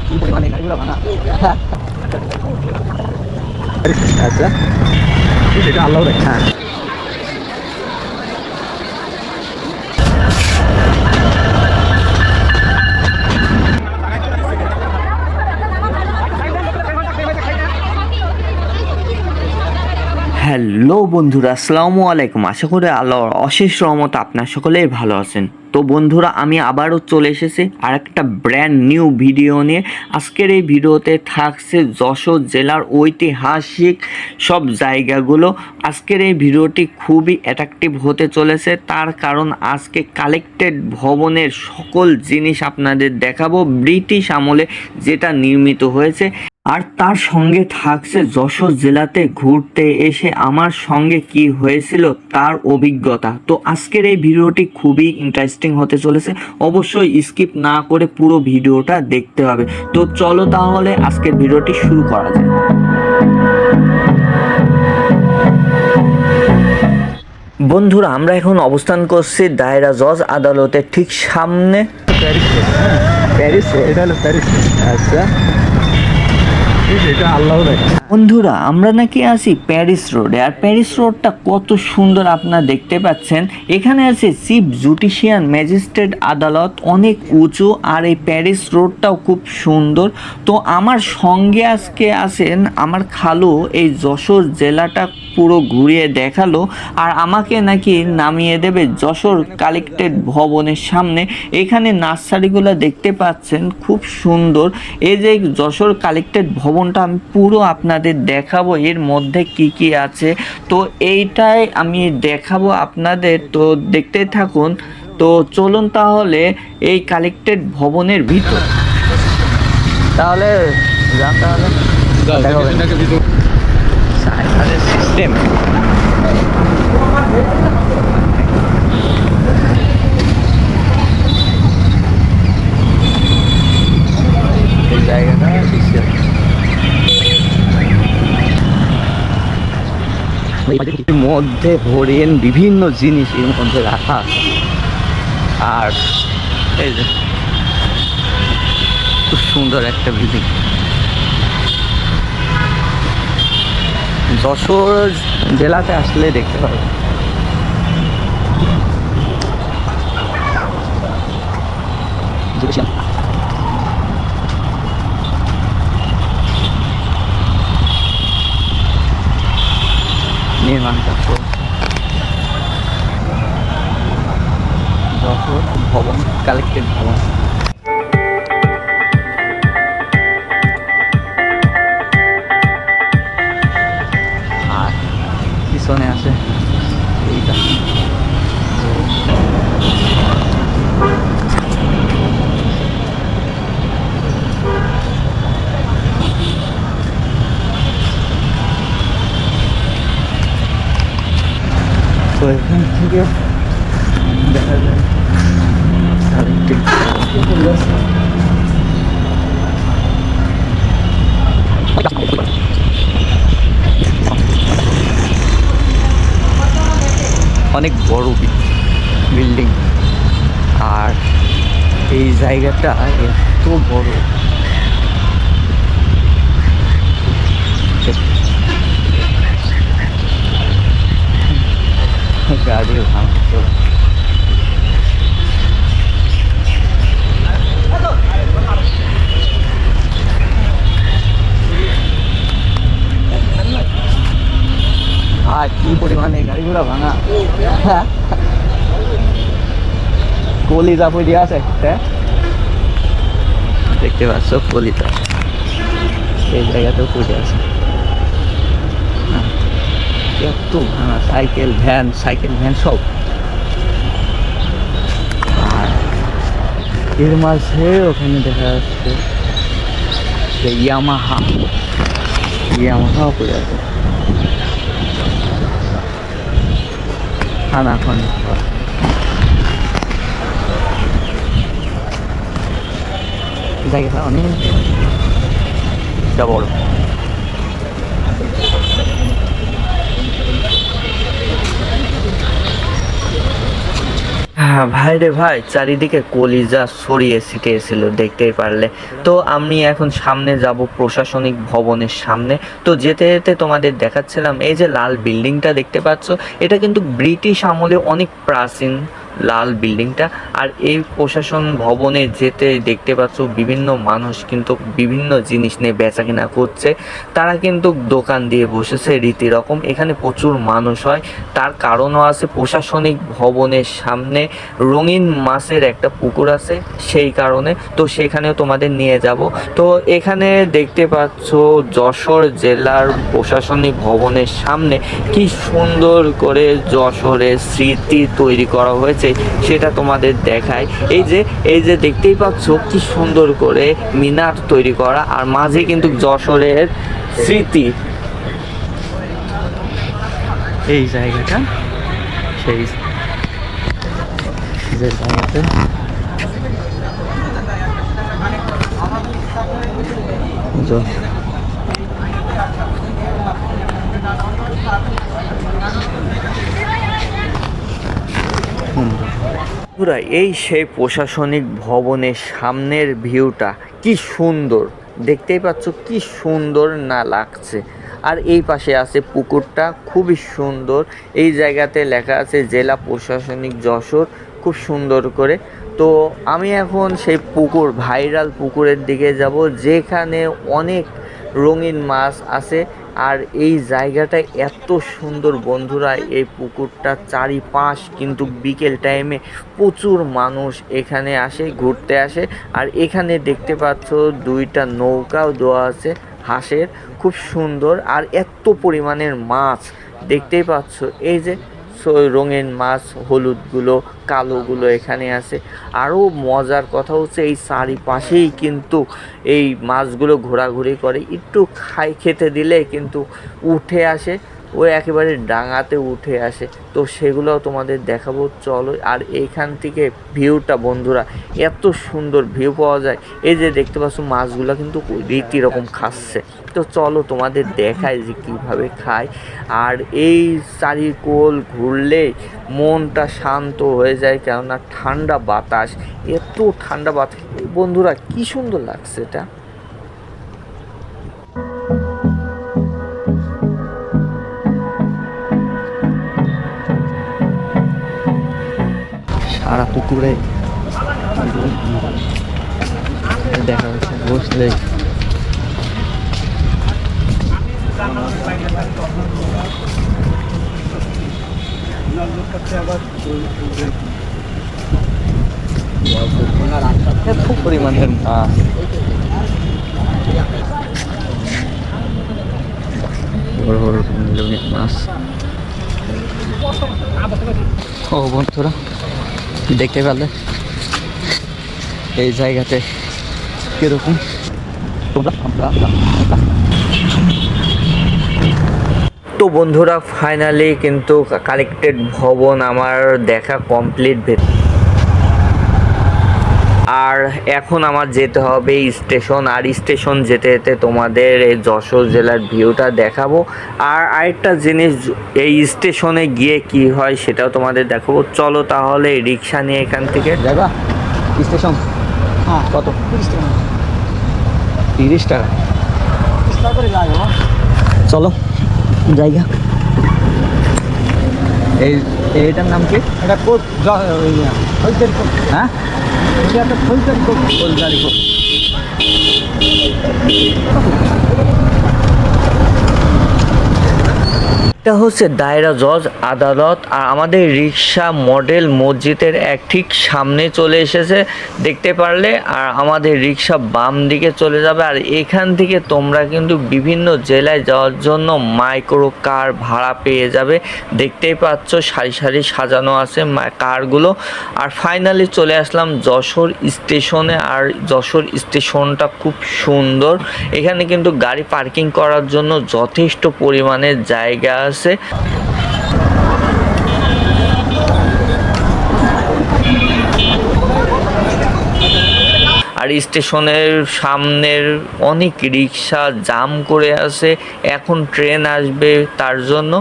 কি পরিমাণে গাড়িগুলো ভাঙা আচ্ছা। সেটা আল্লাহ দেখ হ্যাঁ। হ্যালো বন্ধুরা, আসসালামু আলাইকুম। আশা করি আল্লাহর অশেষ রহমত আপনার সকলেই ভালো আছেন। তো বন্ধুরা, আমি আবারও চলে এসেছি আর একটা ব্র্যান্ড নিউ ভিডিও নিয়ে। আজকের এই ভিডিওতে থাকছে যশোর জেলার ঐতিহাসিক সব জায়গাগুলো। আজকের এই ভিডিওটি খুবই অ্যাট্রাকটিভ হতে চলেছে। তার কারণ আজকে কালেক্টেড ভবনের সকল জিনিস আপনাদের দেখাবো। ব্রিটিশ আমলে যেটা নির্মিত হয়েছে আর তার সঙ্গে থাকছে যশোর জেলাতে ঘুরতে এসে আমার সঙ্গে কি হয়েছিল তার অভিজ্ঞতা। তো আজকের এই ভিডিওটি খুবই ইন্টারেস্টিং হতে চলেছে। অবশ্যই স্কিপ না করে পুরো ভিডিওটা দেখতে হবে। তো চলো তাহলে আজকের ভিডিওটি শুরু করা যায় বন্ধুরা, আমরা এখন অবস্থান করছি দায়রা জজ আদালতের ঠিক সামনে। প্যারিস আচ্ছা। বন্ধুরা, আমরা নাকি আছি প্যারিস রোডে। আর প্যারিস রোডটা কত সুন্দর আপনারা দেখতে পাচ্ছেন। এখানে আছে চিফ জুডিশিয়াল ম্যাজিস্ট্রেট আদালত, অনেক উঁচু, আর এই প্যারিস রোডটাও খুব সুন্দর। তো আমার সঙ্গে আজকে আসেন আমার খালু, এই যশোর জেলাটা পুরো ঘুরিয়ে দেখাল আর আমাকে নাকি নামিয়ে দেবে যশোর কালেক্টেড ভবনের সামনে। এখানে নার্সারিগুলো দেখতে পাচ্ছেন খুব সুন্দর। এই যে যশোর কালেক্টেড ভবনটা আমি পুরো আপনাদের দেখাবো এর মধ্যে কি কি আছে। তো এইটাই আমি দেখাবো আপনাদের তো দেখতে থাকুন। তো চলুন তাহলে এই কালেক্টেড ভবনের ভিতর। তাহলে যান তাহলে। সিস্টেম। মধ্যে হরিণ বিভিন্ন জিনিস এর মধ্যে রাখা আর এই যে, খুব সুন্দর একটা বিল্ডিং যশোর জেলাতে আসলে দেখতে পাবে নির্মাণ কাজ যশোর ভবন কালেক্টেড ভবন। অনেক বড় বিল্ডিং আর এই জায়গাটা এত বড়। গাড়ি ভাঙতো আর কি পরিমাণে গাড়িগুলো ভাঙা কলিজা পড়ে আছে হ্যাঁ দেখতে পাচ্ছ কলিজা এই জায়গাতেও পড়ে আছে হ্যাঁ, এত ভাঙা সাইকেল, ভ্যান সাইকেল, ভ্যান সব। আর এর মাঝে ওখানে দেখা যাচ্ছে যে ইয়ামাহা ইয়ামাহাও পড়ে আছে। খানা খান জায়গাটা অনেক। বড়। হ্যাঁ ভাই রে ভাই, চারিদিকে কলিজা ছড়িয়ে ছিটিয়েছিল, দেখতেই পারলে। তো আমি এখন সামনে যাব প্রশাসনিক ভবনের সামনে। তো যেতে যেতে তোমাদের দেখাচ্ছিলাম, এই যে লাল বিল্ডিংটা দেখতে পাচ্ছ, এটা কিন্তু ব্রিটিশ আমলে অনেক প্রাচীন লাল বিল্ডিংটা। আর এই প্রশাসন ভবনে যেতে দেখতে পাচ্ছ বিভিন্ন মানুষ কিন্তু বিভিন্ন জিনিস নিয়ে বেচা কেনা করছে। তারা কিন্তু দোকান দিয়ে বসেছে রীতি রকম এখানে প্রচুর মানুষ হয়। তার কারণও আছে প্রশাসনিক ভবনের সামনে রঙিন মাছের একটা পুকুর আছে সেই কারণে। তো সেখানেও তোমাদের নিয়ে যাব। তো এখানে দেখতে পাচ্ছ যশোর জেলার প্রশাসনিক ভবনের সামনে কি সুন্দর করে যশোরের স্মৃতি তৈরি করা হয়েছে। সেটা তোমাদের দেখায়। এই যে এই যে দেখতেই পাচ্ছ, কি সুন্দর করে মিনার তৈরি করা, আর মাঝে কিন্তু যশোরের স্মৃতি। এই জায়গাটা, সেই যে জায়গাতে জ- বন্ধুরা, এই সেই প্রশাসনিক ভবনের সামনের ভিউটা কি সুন্দর। দেখতেই পাচ্ছ কি সুন্দর না লাগছে। আর এই পাশে আছে পুকুরটা, খুবই সুন্দর। এই জায়গাতে লেখা আছে জেলা প্রশাসনিক যশোর, খুব সুন্দর করে। তো আমি এখন সেই পুকুর, ভাইরাল পুকুরের দিকে যাব, যেখানে অনেক রঙিন মাছ আছে। আর এই জায়গাটা এত সুন্দর বন্ধুরা, এই পুকুরটা চারিপাশ কিন্তু বিকেল টাইমে প্রচুর মানুষ এখানে আসে, ঘুরতে আসে। আর এখানে দেখতে পাচ্ছ দুইটা নৌকাও দেওয়া আছে হাঁসের, খুব সুন্দর। আর এত পরিমাণের মাছ দেখতেই পাচ্ছ, এই যে রঙিন মাছ, হলুদগুলো, কালোগুলো এখানে আছে। আরও মজার কথা হচ্ছে এই চারিপাশেই কিন্তু এই মাছগুলো ঘোরাঘুরি করে। একটু খাই খেতে দিলে কিন্তু উঠে আসে, ও একেবারে ডাঙাতে উঠে আসে। তো সেগুলোও তোমাদের দেখাবো, চলো। আর এইখান থেকে ভিউটা বন্ধুরা, এত সুন্দর ভিউ পাওয়া যায়। এই যে দেখতে পাচ্ছ, মাছগুলো কিন্তু রীতি রকম খাচ্ছে। তো চলো তোমাদের দেখায় যে কীভাবে খায় আর এই চারিকোল ঘুরলে মনটা শান্ত হয়ে যায়, কেননা ঠান্ডা বাতাস, এত ঠান্ডা বাতাস। বন্ধুরা, কি সুন্দর লাগছে এটা। সারা পুকুরে দেখা যাচ্ছে বসলে এত পরিমাণের মাছ মাছ। ও বন্ধুরা দেখতে পেলে? এই জায়গাতে কীরকম? তোমরা আমরা। তো বন্ধুরা ফাইনালি কিন্তু কালেক্টেড ভবন আমার দেখা কমপ্লিট আর এখন আমার যেতে হবে স্টেশন আর স্টেশন যেতে যেতে তোমাদের এই যশোর জেলার ভিউটা দেখাবো। আর আরেকটা জিনিস এই স্টেশনে গিয়ে কি হয় সেটাও তোমাদের দেখাবো। চলো তাহলে রিক্সা নিয়ে এখান থেকে। যাবা? স্টেশন হ্যাঁ। কত? তিরিশ টাকা। চলো। জায়গা এই এইটার নাম কি এটা কোট ফৌজদারি কোট হ্যাঁ এটা একটা ফৌজদারি কোট ফুলদারি কোট। এটা হচ্ছে দায়রা জজ, আদালত, আর আমাদের রিক্সা মডেল মসজিদের এক ঠিক সামনে চলে এসেছে, দেখতে পারলে, আর আমাদের রিক্সা বাম দিকে চলে যাবে, আর এখান থেকে তোমরা কিন্তু বিভিন্ন জেলায় যাওয়ার জন্য মাইক্রো কার ভাড়া পেয়ে যাবে, দেখতেই পাচ্ছ সারি সারি সাজানো আছে কারগুলো। আর ফাইনালি চলে আসলাম যশোর স্টেশনে, আর যশোর স্টেশনটা খুব সুন্দর। এখানে কিন্তু গাড়ি পার্কিং করার জন্য যথেষ্ট পরিমাণে জায়গা আছে আর স্টেশনের সামনের অনেক রিক্সা জাম করে আছে এখন ট্রেন আসবে তার জন্য।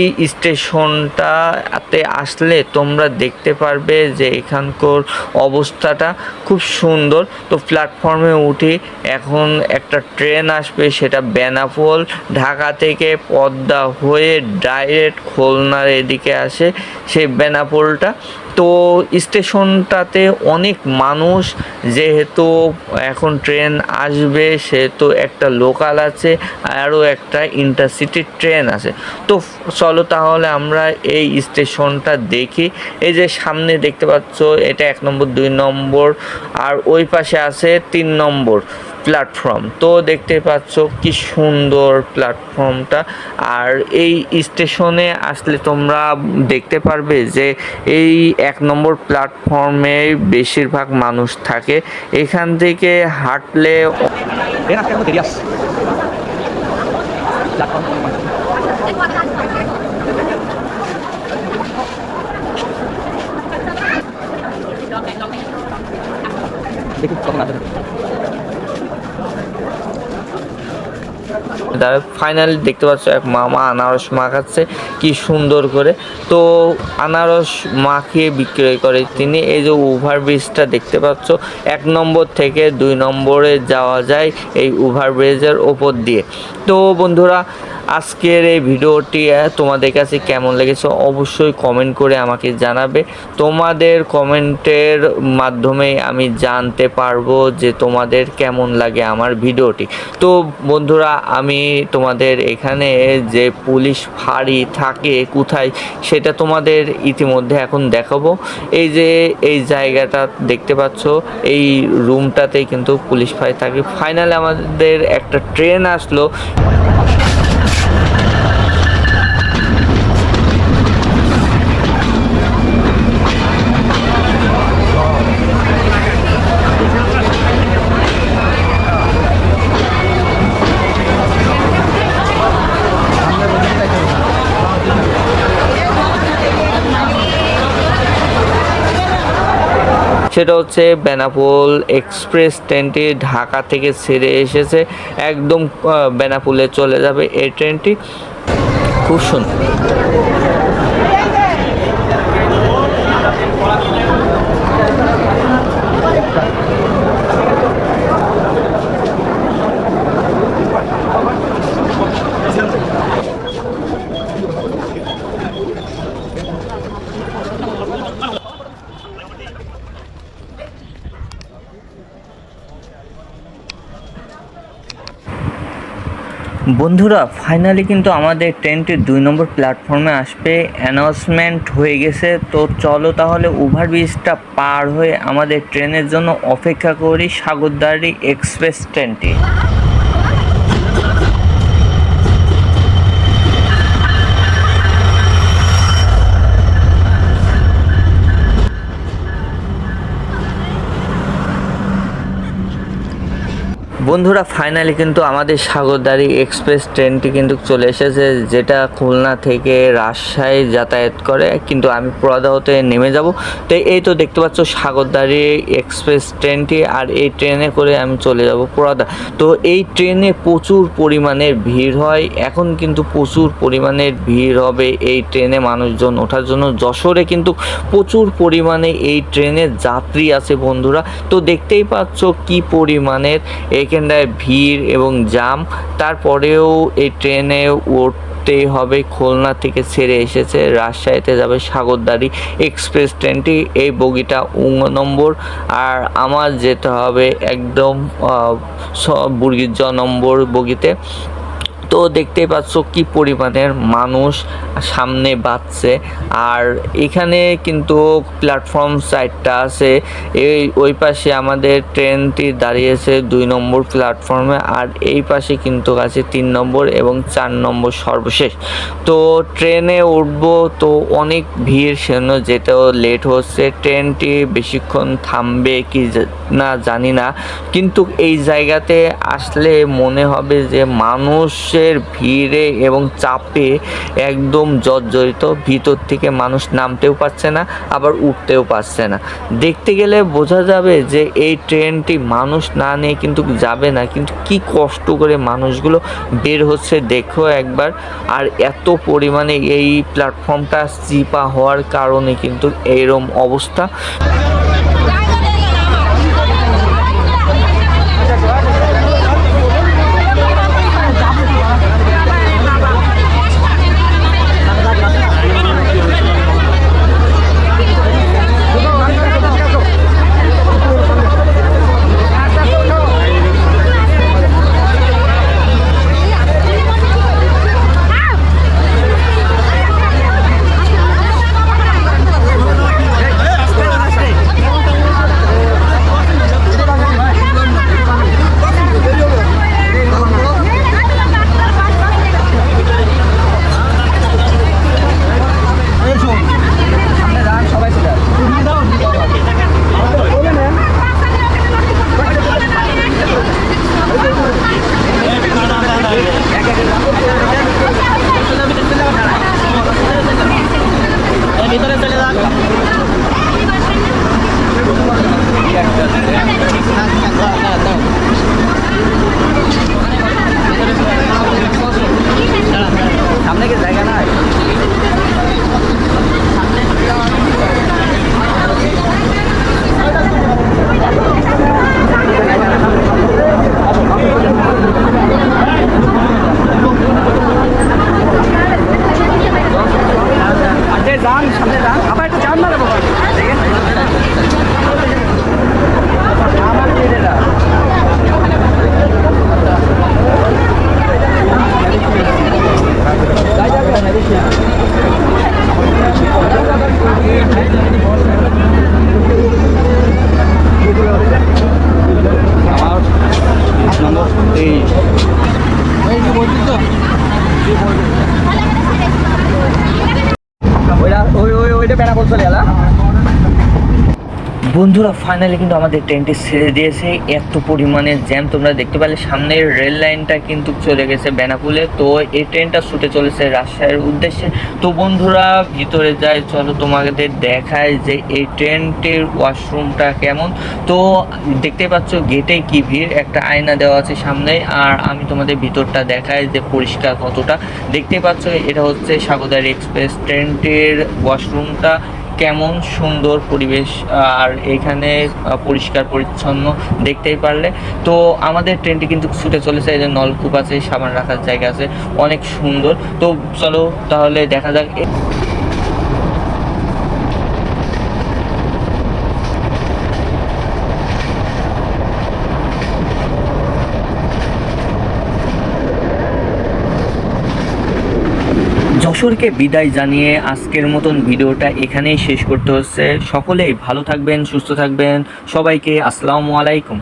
এই স্টেশনটাতে আসলে তোমরা দেখতে পারবে যে এখানকার অবস্থাটা খুব সুন্দর। তো প্ল্যাটফর্মে উঠে এখন একটা ট্রেন আসবে, সেটা বেনাপোল, ঢাকা থেকে পদ্মা হয়ে ডাইরেক্ট খুলনার এদিকে আসে। সেই বেনাপোলটা তো স্টেশনটাতে অনেক মানুষ, যেহেতু এখন ট্রেন আসবে, সেহেতু একটা লোকাল আছে, আরও একটা ইন্টারসিটি ট্রেন আছে। তো চলো তাহলে আমরা এই স্টেশনটা দেখি। এই যে সামনে দেখতে পাচ্ছ, এটা এক নম্বর, দুই নম্বর, আর ওই পাশে আছে তিন নম্বর। প্ল্যাটফর্ম তো দেখতে পাচ্ছ কি সুন্দর প্ল্যাটফর্মটা আর এই স্টেশনে আসলে তোমরা দেখতে পারবে যে এই এক নম্বর প্ল্যাটফর্মে বেশিরভাগ মানুষ থাকে। এখান থেকে হাঁটলে. দেখুন কখন আসবে। তার ফাইনালি দেখতে পাচ্ছ এক মামা আনারস মাখাচ্ছে, কি সুন্দর করে। তো আনারস মাখিয়ে বিক্রয় করে তিনি। এই যে ওভার ব্রিজটা দেখতে পাচ্ছ, এক নম্বর থেকে দুই নম্বরে যাওয়া যায় এই ওভার ব্রিজের ওপর দিয়ে। তো বন্ধুরা আজকের এই ভিডিওটি তোমাদের কাছে কেমন লেগেছে অবশ্যই কমেন্ট করে আমাকে জানাবে। তোমাদের কমেন্টের মাধ্যমে আমি জানতে পারব যে তোমাদের কেমন লাগে আমার ভিডিওটি। তো বন্ধুরা, আমি তোমাদের এখানে যে পুলিশ ফাঁড়ি থাকে কোথায় সেটা তোমাদের ইতিমধ্যে এখন দেখাবো। এই যে এই জায়গাটা দেখতে পাচ্ছ, এই রুমটাতেই কিন্তু পুলিশ ফাঁড়ি থাকে। ফাইনালি আমাদের একটা ট্রেন আসলো। সেটা হচ্ছে বেনাপোল এক্সপ্রেস ট্রেনটি ঢাকা থেকে ছেড়ে এসেছে। একদম বেনাপোলে চলে যাবে এই ট্রেনটি। খুব সুন্দর বন্ধুরা ফাইনালি কিন্তু আমাদের ট্রেনটি দুই নম্বর প্ল্যাটফর্মে আসবে। অ্যানাউন্সমেন্ট হয়ে গেছে। তো চলো তাহলে ওভারব্রিজটা পার হয়ে আমাদের ট্রেনের জন্য অপেক্ষা করি সাগরদাড়ি এক্সপ্রেস ট্রেনটি। বন্ধুরা ফাইনালি কিন্তু আমাদের সাগরদাড়ি এক্সপ্রেস ট্রেনটি কিন্তু চলে এসেছে, যেটা খুলনা থেকে রাজশাহী যাতায়াত করে। কিন্তু আমি পুরাদা হতে নেমে যাব। তো এই তো দেখতে পাচ্ছ সাগরদাড়ি এক্সপ্রেস ট্রেনটি আর এই ট্রেনে করে আমি চলে যাব পুরাদা তো এই ট্রেনে প্রচুর পরিমাণের ভিড় হয়। এখন কিন্তু প্রচুর পরিমাণের ভিড় হবে এই ট্রেনে মানুষজন ওঠার জন্য। যশোরে কিন্তু প্রচুর পরিমাণে এই ট্রেনে যাত্রী আছে বন্ধুরা। তো দেখতেই পাচ্ছ কি পরিমাণের এখানটায় ভিড় এবং জাম। তারপরেও এই ট্রেনে উঠতেই হবে। খুলনা থেকে ছেড়ে এসেছে। রাজশাহীতে যাবে সাগরদারি এক্সপ্রেস ট্রেনটি। এই বগিটা উং নম্বর। আর আমার যেতে হবে একদম আহ, বুর্গির জ নম্বর বগিতে। তো দেখতেই পাচ্ছ কি পরিমাণের মানুষ সামনে বাঁচছে। আর এখানে কিন্তু প্ল্যাটফর্ম সাইডটা আছে। এই, ওই পাশে আমাদের ট্রেনটি দাঁড়িয়েছে দুই নম্বর প্ল্যাটফর্মে আর এই পাশে কিন্তু আছে তিন নম্বর এবং চার নম্বর সর্বশেষ। তো ট্রেনে উঠবো তো অনেক ভিড় সেজন্য যেতেও লেট হচ্ছে। ট্রেনটি বেশিক্ষণ থামবে কি না জানি না। কিন্তু এই জায়গাতে আসলে মনে হবে যে মানুষের মানুষের ভিড়ে এবং চাপে একদম জর্জরিত। ভিতর থেকে মানুষ নামতেও পারছে না, আবার উঠতেও পারছে না। দেখতে গেলে বোঝা যাবে যে এই ট্রেনটি মানুষ না নিয়ে কিন্তু যাবে না, কিন্তু কি কষ্ট করে মানুষগুলো বের হচ্ছে দেখো একবার। আর এত পরিমাণে এই প্ল্যাটফর্মটা চিপা হওয়ার কারণে কিন্তু এইরকম অবস্থা। বেড়া বলছো লেলা বন্ধুরা ফাইনালি কিন্তু আমাদের ট্রেনটি ছেড়ে দিয়েছে। এত পরিমাণে জ্যাম তোমরা দেখতে পেলে সামনের রেল লাইনটা কিন্তু চলে গেছে বেনাপুলে। তো এই ট্রেনটা ছুটে চলেছে রাজশাহীর উদ্দেশ্যে। তো বন্ধুরা, ভিতরে যাই, চলো তোমাদের দেখায় যে এই ট্রেনটির ওয়াশরুমটা কেমন। তো দেখতে পাচ্ছ গেটে কি ভিড়? একটা আয়না দেওয়া আছে সামনে, আর আমি তোমাদের ভিতরটা দেখাই যে পরিষ্কার কতটা। দেখতে পাচ্ছ, এটা হচ্ছে সাগোদারি এক্সপ্রেস ট্রেনটির ওয়াশরুমটা কেমন সুন্দর পরিবেশ, আর এখানে পরিষ্কার পরিচ্ছন্ন দেখতেই পারলে। তো আমাদের ট্রেনটি কিন্তু ছুটে চলেছে, এই যে নলকূপ আছে, সাবান রাখার জায়গা আছে, অনেক সুন্দর। তো চলো তাহলে দেখা যাক। যশোরকে বিদায় জানিয়ে আজকের মতন ভিডিওটা এখানেই শেষ করতে হচ্ছে। সকলেই ভালো থাকবেন, সুস্থ থাকবেন। সবাইকে আসসালামু আলাইকুম।